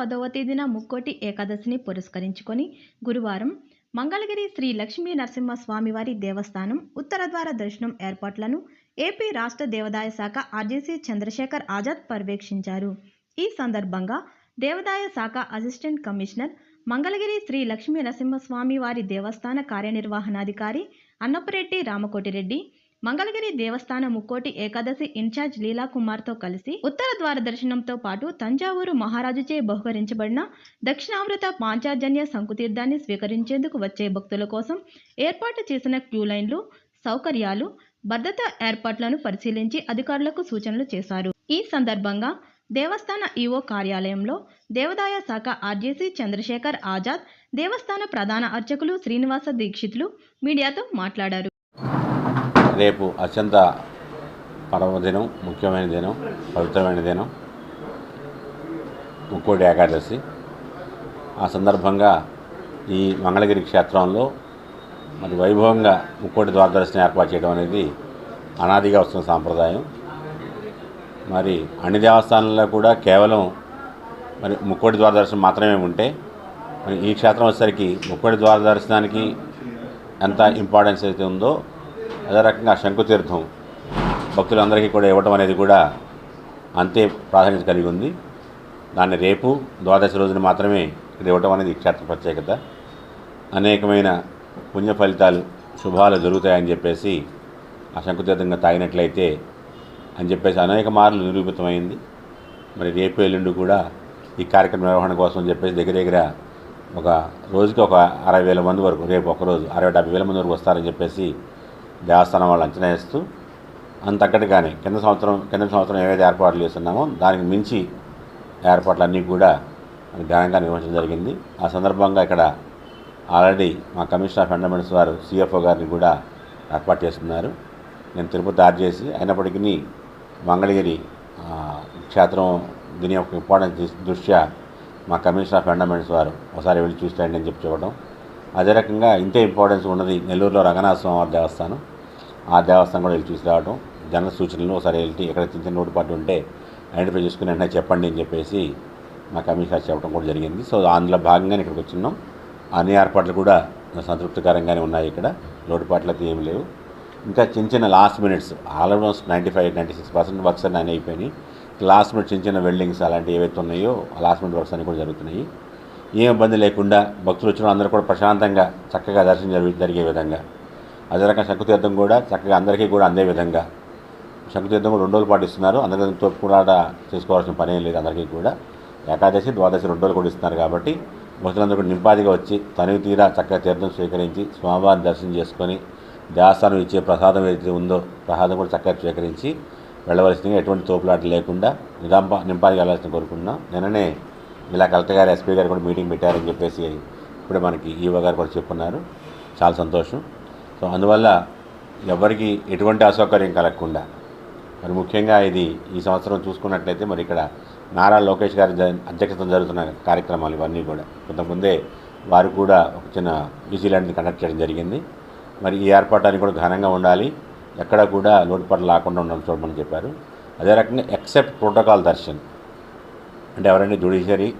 పదవ తేదీన ముక్కోటి ఏకాదశిని పురస్కరించుకొని గురువారం మంగళగిరి శ్రీ లక్ష్మీ నరసింహస్వామివారి దేవస్థానం ఉత్తరద్వార దర్శనం ఏర్పాట్లను ఏపీ రాష్ట్ర దేవాదాయ శాఖ ఆర్జేసీ చంద్రశేఖర్ ఆజాద్ పర్యవేక్షించారు. ఈ సందర్భంగా దేవాదాయ శాఖ అసిస్టెంట్ కమిషనర్ మంగళగిరి శ్రీ లక్ష్మీ నరసింహస్వామి వారి దేవస్థాన కార్యనిర్వహణాధికారి అన్నపరెడ్డి రామకోటిరెడ్డి మంగళగిరి దేవస్థాన ముక్కోటి ఏకాదశి ఇన్ఛార్జ్ లీలా కుమార్తో కలిసి ఉత్తర ద్వార దర్శనంతో పాటు తంజావూరు మహారాజుచే బహుకరించబడిన దక్షిణామృత పాంచాజన్య సంకుతీర్థాన్ని స్వీకరించేందుకు వచ్చే భక్తుల కోసం ఏర్పాటు చేసిన క్యూ లైన్లు సౌకర్యాలు భద్రతా ఏర్పాట్లను పరిశీలించి అధికారులకు సూచనలు చేశారు. ఈ సందర్భంగా దేవస్థాన ఈఓ కార్యాలయంలో దేవాదాయ శాఖ ఆర్జేసీ చంద్రశేఖర్ ఆజాద్ దేవస్థాన ప్రధాన అర్చకులు శ్రీనివాస దీక్షితులు మీడియాతో మాట్లాడారు. రేపు అత్యంత పర్వదినం ముఖ్యమైన దినం పవిత్రమైన దినం ముక్కోటి ఏకాదశి. ఆ సందర్భంగా ఈ మంగళగిరి క్షేత్రంలో మరి వైభవంగా ముక్కోటి ద్వారదర్శనం ఏర్పాటు చేయడం అనేది అనాదిగా వస్తున్న సాంప్రదాయం. మరి అన్ని దేవస్థానాల్లో కూడా కేవలం మరి ముక్కోటి ద్వార దర్శనం మాత్రమే ఉంటే మరి ఈ క్షేత్రం వచ్చేసరికి ముక్కోటి ద్వార దర్శనానికి ఎంత ఇంపార్టెన్స్ అయితే ఉందో అదే రకంగా శంకుతీర్థం భక్తులందరికీ కూడా ఇవ్వటం అనేది కూడా అంతే ప్రాధాన్యత కలిగి ఉంది. దాన్ని రేపు ద్వాదశి రోజున మాత్రమే ఇక్కడ ఇవ్వటం అనేది క్షేత్ర ప్రత్యేకత. అనేకమైన పుణ్య ఫలితాలు శుభాలు జరుగుతాయని చెప్పేసి ఆ శంకుతీర్థంగా తాగినట్లయితే అని చెప్పేసి అనేక మార్లు నిరూపితమైంది. మరి రేపు ఎల్లుండి కూడా ఈ కార్యక్రమ నిర్వహణ కోసం అని చెప్పేసి దగ్గర దగ్గర ఒక రోజుకి ఒక అరవై వేల మంది వరకు రేపు ఒకరోజు అరవై డెబ్బై వేల మంది వరకు వస్తారని చెప్పేసి దేవస్థానం వాళ్ళు అంచనా వేస్తూ అంతక్కడిగానే కింద సంవత్సరం కింద సంవత్సరం ఏవైతే ఏర్పాట్లు చేస్తున్నామో దానికి మించి ఏర్పాట్లన్నీ కూడా ఘనంగా నిర్వహించడం జరిగింది. ఆ సందర్భంగా ఇక్కడ ఆల్రెడీ మా కమిషనర్ ఆఫ్ ఫండమెంట్స్ వారు సిఎఫ్ఓ గారిని కూడా ఏర్పాటు చేస్తున్నారు. నేను తిరుపతి ఆర్ చేసి అయినప్పటికీ మంగళగిరి క్షేత్రం దీని యొక్క ఇంపార్టెన్స్ దృష్ట్యా మా కమిషనర్ ఆఫ్ ఫండమెంట్స్ వారు ఒకసారి వెళ్ళి చూస్తాయండి అని చెప్పి చెప్పడం. అదే రకంగా ఇంతే ఇంపార్టెన్స్ ఉన్నది నెల్లూరులో రంగనాథ స్వామివారి దేవస్థానం. ఆ దేవస్థానం కూడా వెళ్ళి చూసి రావడం జన సూచనలు ఒకసారి వెళ్ళి ఎక్కడ చిన్న చిన్న లోటుపాటు ఉంటే ఐడెంటిఫై చేసుకుని వెంటనే చెప్పండి అని చెప్పేసి మా కమిషనర్ చెప్పడం కూడా జరిగింది. సో అందులో భాగంగానే ఇక్కడికి వచ్చినాం అన్ని ఏర్పాట్లు కూడా సంతృప్తికరంగానే ఉన్నాయి ఇక్కడ. లోటుపాట్లు అయితే ఏమి లేవు. ఇంకా చిన్న చిన్న last minutes almost ninety five ninety six percent works అన్నీ అయిపోయినాయి. లాస్ట్ మినిట్ చిన్న చిన్న వెల్డింగ్స్ అలాంటివి ఏవైతే ఉన్నాయో లాస్ట్ మినిట్ వర్క్స్ అన్నీ కూడా జరుగుతున్నాయి. ఏం ఇబ్బంది లేకుండా భక్తులు వచ్చిన అందరూ కూడా ప్రశాంతంగా చక్కగా దర్శనం జరిగి జరిగే విధంగా. అదే రకంగా శంకుతీర్థం కూడా చక్కగా అందరికీ కూడా అందే విధంగా. శంకుతీర్థం కూడా రెండు రోజులు పాటు ఇస్తున్నారు. అందరికీ తోపుకురాట చేసుకోవాల్సిన పని ఏం లేదు అందరికీ కూడా. ఏకాదశి ద్వాదశి రెండు రోజులు కూడా ఇస్తున్నారు కాబట్టి భక్తులందరూ కూడా నింపాదిగా వచ్చి తనివి తీరా చక్కగా తీర్థం స్వీకరించి స్వామివారిని దర్శనం చేసుకొని దేవస్థానం ఇచ్చే ప్రసాదం ఏదైతే ఉందో ప్రసాదం కూడా చక్కగా స్వీకరించి వెళ్ళవలసిందిగా ఎటువంటి తోపులాట లేకుండా నిదాంప నింపాదిగా వెళ్ళాల్సిన కోరుకున్నాం నిన్ననే ఇలా కలెక్టర్ గారు ఎస్పీ గారు కూడా మీటింగ్ పెట్టారని చెప్పేసి ఇప్పుడు మనకి ఈవో గారు కూడా చెప్పున్నారు. చాలా సంతోషం. సో అందువల్ల ఎవరికి ఎటువంటి అసౌకర్యం కలగకుండా మరి ముఖ్యంగా ఇది ఈ సంవత్సరం చూసుకున్నట్లయితే మరి ఇక్కడ నారా లోకేష్ గారి జ- అధ్యక్షతన జరుగుతున్న కార్యక్రమాలు ఇవన్నీ కూడా. కొంతమందే వారు కూడా ఒక చిన్న న్యూజిలాండ్ని లాంటిది కండక్ట్ చేయడం జరిగింది. మరి ఈ ఏర్పాటానికి కూడా ఘనంగా ఉండాలి. ఎక్కడ కూడా లోటుపాట్లు లేకుండా ఉండాలని చూడమని చెప్పారు. అదే రకంగా ఎక్సెప్ట్ ప్రోటోకాల్ దర్శన్. అంటే ఎవరైనా జ్యుడిషియరీ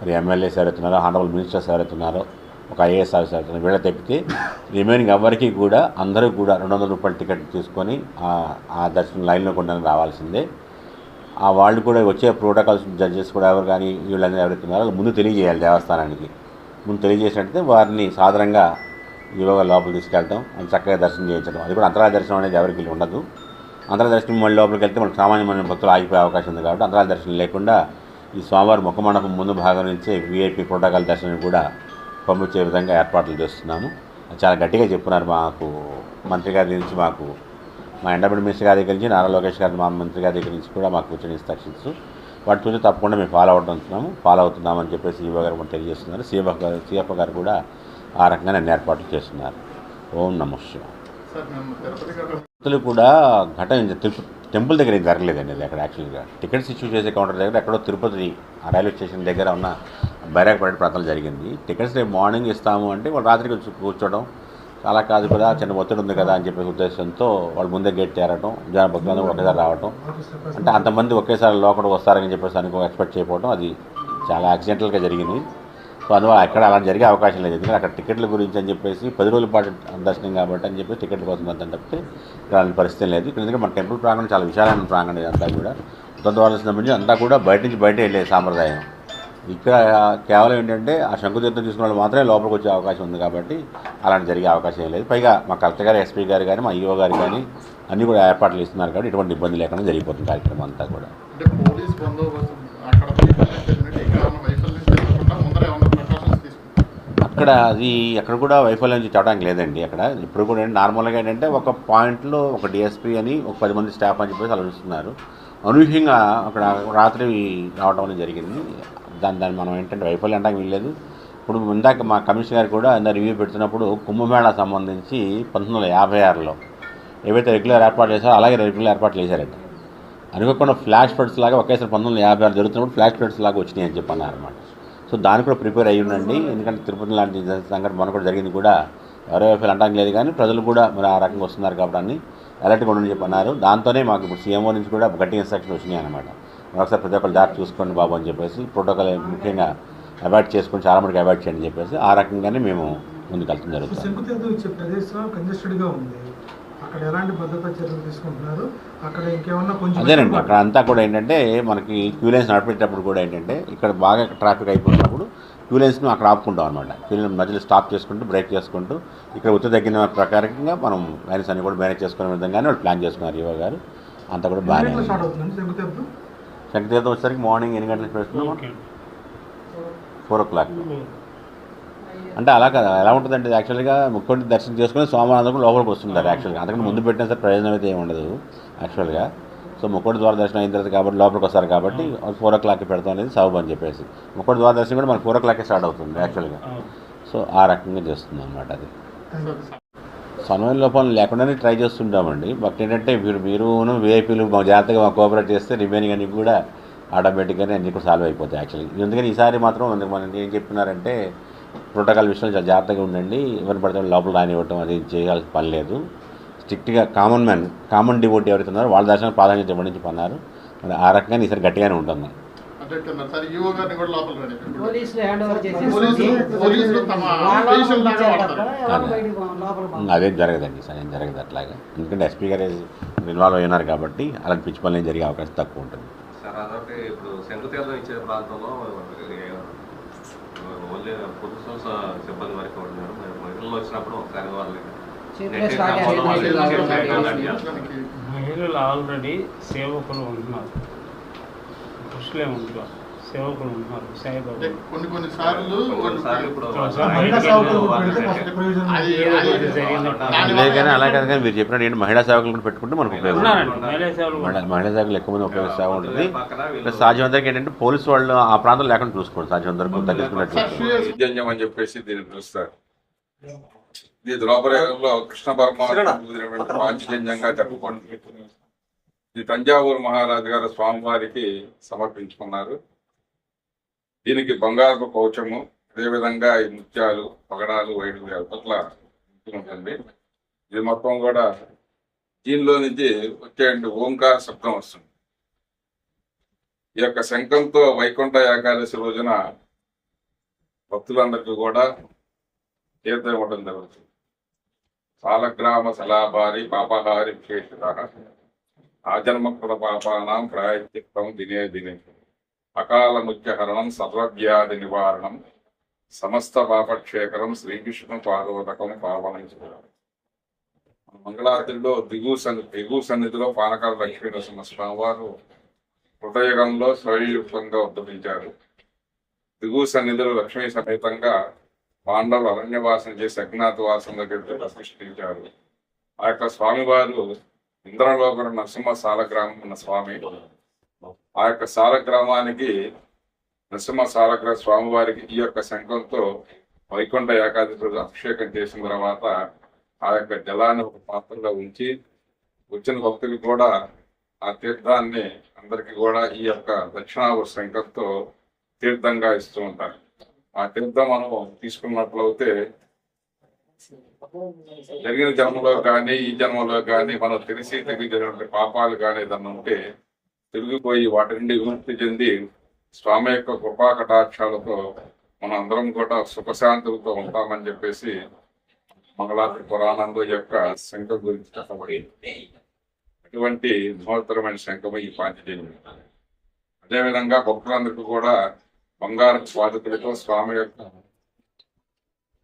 మరి ఎమ్మెల్యేస్ ఎవరైతున్నారో హానరబుల్ మినిస్టర్స్ ఎవరైతున్నారో ఒక ఐఏఎస్ ఆఫీసర్ అవుతున్నారు వీళ్ళ తప్పితే రిమైనింగ్ ఎవరికి కూడా అందరూ కూడా రెండు వందల రూపాయల టికెట్ తీసుకొని ఆ- దర్శనం లైన్లో కూడా రావాల్సిందే. ఆ వాళ్ళు కూడా వచ్చే ప్రోటోకాల్స్ జడ్జెస్ కూడా ఎవరు కానీ వీళ్ళందరూ ఎవరైతున్నారో ముందు తెలియజేయాలి దేవస్థానానికి. ముందు తెలియజేసినట్టయితే వారిని సాధారణంగా యోగా లోపల తీసుకెళ్తాం వాళ్ళు చక్కగా దర్శనం చేయించడం. అది కూడా అంతరాల దర్శనం అనేది ఎవరికి ఉండదు. అంతరాల దర్శనం మళ్ళీ లోపలికి వెళ్తే మనకు సామాన్యమైన భక్తులు ఆగిపోయే అవకాశం ఉంది కాబట్టి అంతరాల దర్శనం లేకుండా ఈ స్వామివారి ముఖ మండపం ముందు భాగం నుంచే వీఐపీ ప్రోటోకాల్ దర్శనం కూడా పంపించే విధంగా ఏర్పాట్లు చేస్తున్నాము చాలా గట్టిగా చెప్తున్నారు మాకు మంత్రి గారి నుంచి మాకు మా ఎండమెంట్ మినిస్టర్ గారి దగ్గర నుంచి నారా లోకేష్ గారి మా మంత్రి గారి దగ్గర నుంచి కూడా మాకు వచ్చిన ఇన్స్ట్రక్షన్స్ వాటి చూసి తప్పకుండా మేము ఫాలో అవుతున్నాము ఫాలో అవుతున్నామని చెప్పేసి ఈవో గారు కూడా తెలియజేస్తున్నారు. సీఎఫ్ గారు సీఎఫ్ గారు కూడా ఆ రకంగా అన్ని ఏర్పాట్లు చేస్తున్నారు. ఓం నమ శివాయ. సార్ మేము తిరుపతి గారు భక్తులు కూడా ఘటన తిరుపతి టెంపుల్ దగ్గర ఏం జరగలేదండి అది అక్కడ యాక్చువల్గా. టికెట్స్ ఇష్యూ చేసే కౌంటర్ దగ్గర ఎక్కడో తిరుపతి ఆ రైల్వే స్టేషన్ దగ్గర ఉన్న బైరాక్ పడే ప్రాంతాలు జరిగింది. టికెట్స్ రేపు మార్నింగ్ ఇస్తాము అంటే వాళ్ళు రాత్రికి కూర్చోవడం అలా కాదు కదా చిన్న ఒత్తిడి ఉంది కదా అని చెప్పే ఉద్దేశంతో వాళ్ళు ముందే గేట్ చేరటం జన భక్తులందరూ ఒకేసారి రావటం. అంటే అంతమంది ఒకేసారి లోపల వస్తారని చెప్పేసి అనుకో ఎక్స్పెక్ట్ చేయకపోవడం అది చాలా యాక్సిడెంటల్గా జరిగింది. సో అందువల్ల అక్కడ అలా జరిగే అవకాశం లేదు. ఎందుకంటే అక్కడ టికెట్ల గురించి అని చెప్పేసి పది రోజుల పాటు దర్శనం కాబట్టి అని చెప్పి టికెట్ల కోసం అంత తప్పితే అలాంటి పరిస్థితి లేదు. ఇక్కడ ఎందుకంటే మన టెంపుల్ ప్రాంగణం చాలా విశాలమైన ప్రాంగణం ఇదంతా కూడా. ఉత్తరద్వారం నుంచి అంతా కూడా బయట నుంచి బయట వెళ్ళే సాంప్రదాయం. ఇక్కడ కేవలం ఏంటంటే ఆ శంకుతీర్థం తీసుకున్న వాళ్ళు మాత్రమే లోపలికి వచ్చే అవకాశం ఉంది కాబట్టి అలాంటి జరిగే అవకాశం ఏం లేదు. పైగా మా కలెక్టర్ గారు ఎస్పీ గారు కానీ మా ఈఓ గారు కానీ అన్నీ కూడా ఏర్పాట్లు ఇస్తున్నారు కాబట్టి ఎటువంటి ఇబ్బంది లేకుండా జరిగిపోతుంది కార్యక్రమం అంతా కూడా అంటే పోలీస్ బందోబస్తు అక్కడ వైఫల్యం చెందినట్టు ఇక్కడ ఏమైనా వైఫల్యం చెందకుండా ముందర ఏమైనా ప్రికాషన్స్ ఇక్కడ అక్కడ అది ఎక్కడ కూడా వైఫల్యం నుంచి చెప్పడానికి లేదండి అక్కడ. ఇప్పుడు కూడా నార్మల్గా ఏంటంటే ఒక పాయింట్లో ఒక డిఎస్పీ అని ఒక పది మంది స్టాఫ్ అని చెప్పేసి ఆలోచిస్తున్నారు. అనూహ్యంగా అక్కడ రాత్రి రావడం అనేది జరిగింది. దాని దాన్ని మనం ఏంటంటే వైఫల్యం అనడానికి వీల్లేదు. ఇప్పుడు ఇందాక మా కమిషనర్ గారు కూడా ఇందా రివ్యూ పెడుతున్నప్పుడు కుంభమేళా సంబంధించి పంతొమ్మిది వందల యాభై ఆరులో ఏవైతే రెగ్యులర్ ఏర్పాటు చేశారో అలాగే రెగ్యులర్ ఏర్పాట్లు చేశారండి అనుకోకుండా ఫ్లాష్ ఫ్లడ్స్ లాగా ఒకేసారి పంతొమ్మిది వందల యాభై ఆరు జరుగుతున్నప్పుడు ఫ్లాష్ ఫ్లడ్స్ లాగా వచ్చినాయి అని చెప్పి అన్నారు సో దానికి కూడా ప్రిపేర్ అయ్యి ఉండండి. ఎందుకంటే తిరుపతి లాంటి సంఘటన మనకు కూడా జరిగింది కూడా. ఎవరో వైఫల్ అంటానికి లేదు కానీ ప్రజలు కూడా మరి ఆ రకంగా వస్తున్నారు కాబట్టి అని అలర్ట్గా ఉండని చెప్పి అన్నారు. దాంతోనే మాకు ఇప్పుడు సీఎంఓ నుంచి కూడా గట్టి ఇన్స్ట్రక్షన్ వచ్చినాయి అనమాట ఒకసారి ప్రతి ఒక్కరు దారి చూసుకోండి బాబు అని చెప్పేసి ప్రోటోకాల్ ముఖ్యంగా అవాయిడ్ చేసుకొని చాలా మటుకు అవాయిడ్ చేయండి చెప్పేసి ఆ రకంగానే మేము ముందుకు వెళ్తాం జరుగుతుంది అక్కడ ఎలాంటి భద్రతా చర్యలు తీసుకుంటున్నారు? అక్కడ ఇంకేమన్నా కొంచెం అదేనండి. అక్కడ అంతా కూడా ఏంటంటే మనకి క్యూ లైన్స్ నడిపేటప్పుడు కూడా ఏంటంటే ఇక్కడ బాగా ట్రాఫిక్ అయిపోతున్నప్పుడు క్యూ లైన్స్ను అక్కడ ఆపుకుంటాం అనమాట క్యూ లైన్ మధ్యలో స్టాప్ చేసుకుంటూ బ్రేక్ చేసుకుంటూ ఇక్కడ ఉత్తర తగ్గిన ప్రకారంగా మనం లైన్స్ అన్ని కూడా మేనేజ్ చేసుకునే విధంగానే వాళ్ళు ప్లాన్ చేసుకున్నారు. యువ గారు అంతా కూడా బాగానే శంకుతీర్థం శంకతీర్థం వచ్చేసరికి మార్నింగ్ ఎన్ని గంటలకు పెడుతున్నాం ఫోర్. ఓ క్లాక్. అంటే అలా కదా. ఎలా ఉంటుందంటే యాక్చువల్గా ముక్కోటి దర్శనం చేసుకుని సోమవారం లోపలికి వస్తుంటారు యాక్చువల్గా అంతకంటే ముందు పెట్టినా సరే ప్రయోజనం అయితే ఏమి ఉండదు యాక్చువల్గా సో ముక్కోటి ద్వార దర్శనం అయిన తర్వాత కాబట్టి లోపలికి వస్తారు కాబట్టి ఫోర్ ఓ క్లాక్కి పెడతాం అనేది సౌబ్ అని చెప్పేసి. ముక్కోటి ద్వార దర్శనం కూడా మనకి ఫోర్ ఓ క్లాక్కే స్టార్ట్ అవుతుంది యాక్చువల్గా సో ఆ రకంగా చేస్తుంది అనమాట అది. సమయం లోపల లేకుండానే ట్రై చేస్తుంటామండి. బట్ ఏంటంటే మీరు మీరును వీఐపీలు మా జాగ్రత్తగా మా కోఆపరేట్ చేస్తే రిమైనింగ్ అన్ని కూడా ఆటోమేటిక్గానే అన్ని కూడా సాల్వ్ అయిపోతాయి యాక్చువల్లీ ఎందుకని ఈసారి మాత్రం మనకి ఏం చెప్తున్నారంటే ప్రోటోకాల్ విషయంలో చాలా జాగ్రత్తగా ఉండండి. ఎవరిని పడితే లోపల రానివ్వటం అది చేయాల్సిన పని లేదు. స్ట్రిక్ట్గా కామన్ మ్యాన్ కామన్ డివోట్ ఎవరైతే ఉన్నారో వాళ్ళ దర్శనం ప్రాధాన్యత ఇవ్వడం నుంచి పన్నారు మరి ఆ రకంగా ఈసారి గట్టిగానే ఉంటుంది అదేం జరగదండి సార్ ఏం జరగదు అట్లాగా. ఎందుకంటే ఎస్పీ గారు ఇన్వాల్వ్ అయినారు కాబట్టి అలాంటి పిచ్చి పనులు ఏం జరిగే అవకాశం తక్కువ ఉంటుంది. సార్ అదొకటి ఇప్పుడు శంకుతీర్థం ఇచ్చే ప్రాంతంలో పొదుపు సంస్థ సిబ్బంది వరకు ఉన్నారు మరి మహిళలు వచ్చినప్పుడు ఒకసారి. దర్శనానికి మహిళలు ఆల్రెడీ సేవకులు ఉంటున్నారు పురుషులే ఉంటారు సేవకులు సాయిబాబా. కొన్ని కొన్ని సార్లు కానీ అలా కాదు కానీ మీరు చెప్పినట్టు ఏంటి? మహిళా సేవకులు కూడా పెట్టుకుంటే మనకు ఉపయోగం మహిళా సేవకులు ఎక్కువ మంది ఉపయోగిస్తూ ఉంటుంది. ప్లస్ సాధ్యమంతరికి ఏంటంటే పోలీసు వాళ్ళు ఆ ప్రాంతం లేకుండా చూసుకోండి. సాధ్యమంతరకు యజ్ఞం అని చెప్పేసి దీన్ని పిలుస్తారు. ఇది ద్రౌపదేయంలో కృష్ణ పరమాత్మ పాంచజన్యంగా జరుపుకోండి ఇది తంజావూరు మహారాజు గారు స్వామివారికి సమర్పించుకున్నారు. దీనికి బంగారు కవచము అదేవిధంగా ఈ ముత్యాలు పగడాలు వైడు పట్ల ఉంటుంది ఇది మొత్తం కూడా దీనిలో నుంచి వచ్చే ఓంకార శబ్దం వస్తుంది. ఈ యొక్క శంఖంతో వైకుంఠ ఏకాదశి రోజున భక్తులందరికీ కూడా తీర్థం ఇవ్వడం జరుగుతుంది. సాలగ్రామ సలాభారి పాపహారి విశేషత. ఆజన్మకృత పాపానాం ప్రాయశ్చిత్తం దినే దినే అకాల ముత్యహరణం సర్వవ్యాధి నివారణం సమస్త పాపక్షేకరం శ్రీకృష్ణ పాదోదకం పావనం చేయడం మంగళారతిలో దిగు సన్ని దిగు సన్నిధిలో పానకాల లక్ష్మీ నరసింహ స్వామి వారు హృదయగంలో స్వయుక్తంగా ఉద్భవించారు దిగు సన్నిధిలో లక్ష్మీ సమేతంగా పాండవులు అరణ్యవాసం చేసి అజ్ఞాతవాసం దగ్గర ప్రతిష్ఠించారు. ఆ యొక్క స్వామివారు ఇంద్రలోకర నరసింహ సాలగ్రామం ఉన్న స్వామి. ఆ యొక్క సాలగ్రామానికి నరసింహ సాలగ్ర స్వామివారికి ఈ యొక్క శంఖంతో వైకుంఠ ఏకాదశి రోజు అభిషేకం చేసిన తర్వాత ఆ యొక్క జలాన్ని ఒక పాత్రలో ఉంచి వచ్చిన భక్తులు కూడా ఆ తీర్థాన్ని అందరికి కూడా ఈ యొక్క దక్షిణావ శంఖంతో తీర్థంగా ఇస్తూ ఉంటారు. ఆ తీర్థం మనం తీసుకున్నట్లయితే జరిగిన జన్మలో కానీ ఈ జన్మలో కానీ మనం తెలిసి తెలియజేటువంటి పాపాలు కానీ ఏదన్నా ఉంటే తిరిగిపోయి వాటి నుండి విముక్తి చెంది స్వామి యొక్క కృపా కటాక్షాలతో మన అందరం కూడా సుఖశాంతులతో ఉంటామని చెప్పేసి మంగళాద్రి పురాణంలో యొక్క శంఖ గురించి చెప్పబడి అటువంటి మహోత్తరమైన శంఖము ఈ పాంచజన్యం అదేవిధంగా భక్తులందరికీ కూడా బంగారు స్వాధితులతో స్వామి యొక్క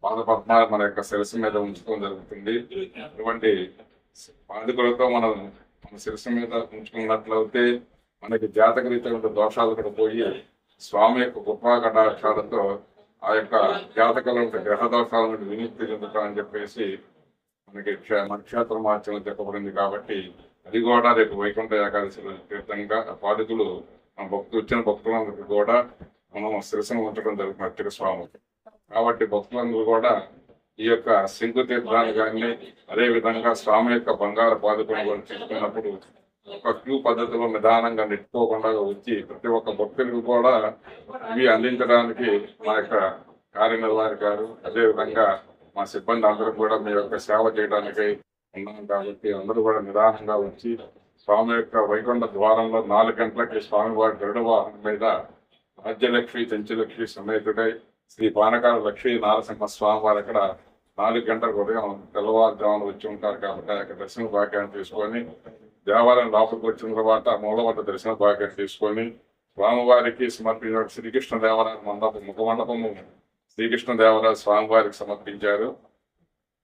పాదపద్మాలు మన యొక్క శిరస్సు మీద ఉంచుకోవడం జరుగుతుంది. అటువంటి పాదుకలతో మనం మన శిరస్సు మీద ఉంచుకున్నట్లయితే మనకి జాతకరీతమైన దోషాలు కూడా పోయి స్వామి యొక్క కృపా కటాక్షాలతో ఆ యొక్క జాతకంలో ఉండే గ్రహ దోషాల నుండి విముక్తి చెందుతామని చెప్పేసి మనకి క్ష- మన క్షేత్ర చెప్పబడింది కాబట్టి అది కూడా రేపు వైకుంఠ ఏకాదశి తీర్థంగా ఆ పాదుకులు మన భక్తులు వచ్చిన భక్తులందరికీ కూడా మనం శిరస్సును ఉంచడం జరుగుతుంది తిరుస్వామికి కాబట్టి భక్తులందరూ కూడా ఈ యొక్క శంకు తీర్థాన్ని కానీ అదే విధంగా స్వామి యొక్క బంగారు పాదుకను కూడా తీసుకున్నప్పుడు ఒక క్యూ పద్ధతిలో నిదానంగా నెట్టుకోకుండా వచ్చి ప్రతి ఒక్క భక్తులకు కూడా ఇవి అందించడానికి మా యొక్క కార్యనిర్వాహక గారు అదే విధంగా మా సిబ్బంది అందరూ కూడా మీ యొక్క సేవ చేయడానికి ఉన్నాం కాబట్టి అందరూ కూడా నిదానంగా వచ్చి స్వామి యొక్క వైకుంఠ ద్వారంలో నాలుగు గంటలకి స్వామి వారి గరుడ వాహనం మీద రాజ్యలక్ష్మి చెంచులక్ష్మి సమేతుడై శ్రీ పానకాల లక్ష్మీ నారసింహ స్వామి వారు అక్కడ నాలుగు గంటలకు ఉదయం తెల్లవారుజామున వచ్చి ఉంటారు కాబట్టి ఆ యొక్క దర్శన భాగ్యాన్ని తీసుకొని దేవాలయం లోపలికి వచ్చిన తర్వాత మూలవద్ద దర్శన భాగ్యం తీసుకొని స్వామివారికి సమర్పించిన శ్రీకృష్ణ దేవరాయ మండపం ముఖ మండపము శ్రీకృష్ణ దేవరాయ స్వామివారికి సమర్పించారు.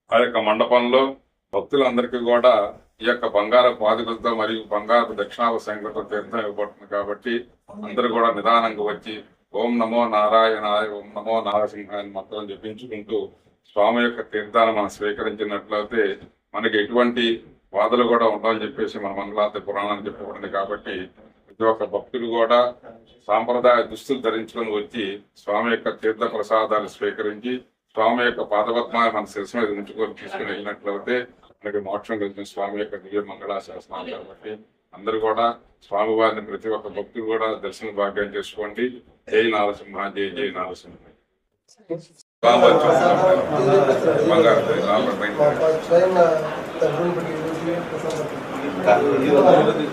ఆ యొక్క మండపంలో భక్తులందరికీ కూడా ఈ యొక్క బంగారు పాదుకలతో మరియు బంగారు దక్షిణాల సంఖ్యతో తీర్థం ఇవ్వబడుతుంది కాబట్టి అందరూ కూడా నిదానంగా వచ్చి ఓం నమో నారాయణాయ ఓం నమో నారసింహాన్ని మంత్రం జపించుకుంటూ స్వామి యొక్క తీర్థాన్ని మనం స్వీకరించినట్లయితే మనకి ఎటువంటి బాధలు కూడా ఉండవని చెప్పేసి మన మంగళాతి పురాణాన్ని చెప్పబడింది కాబట్టి ప్రతి ఒక్క భక్తులు కూడా సాంప్రదాయ దుస్తులు ధరించుకొని వచ్చి స్వామి యొక్క తీర్థ ప్రసాదాలు స్వీకరించి స్వామి యొక్క పాదపద్మాన్ని మన శిరస్సు మీద ఉంచుకొని తీసుకుని వెళ్ళినట్లయితే మనకి మోక్షం కలిగిన స్వామి యొక్క దివ్య మంగళాశాసనాలు కాబట్టి అందరూ కూడా స్వామి వారిని ప్రతి ఒక్క భక్తులు కూడా దర్శన భాగ్యం చేసుకోండి జై నారసింహ జై జై నారసింహ. బంగారు జై నారసింహ. స్వయంగా దగ్గర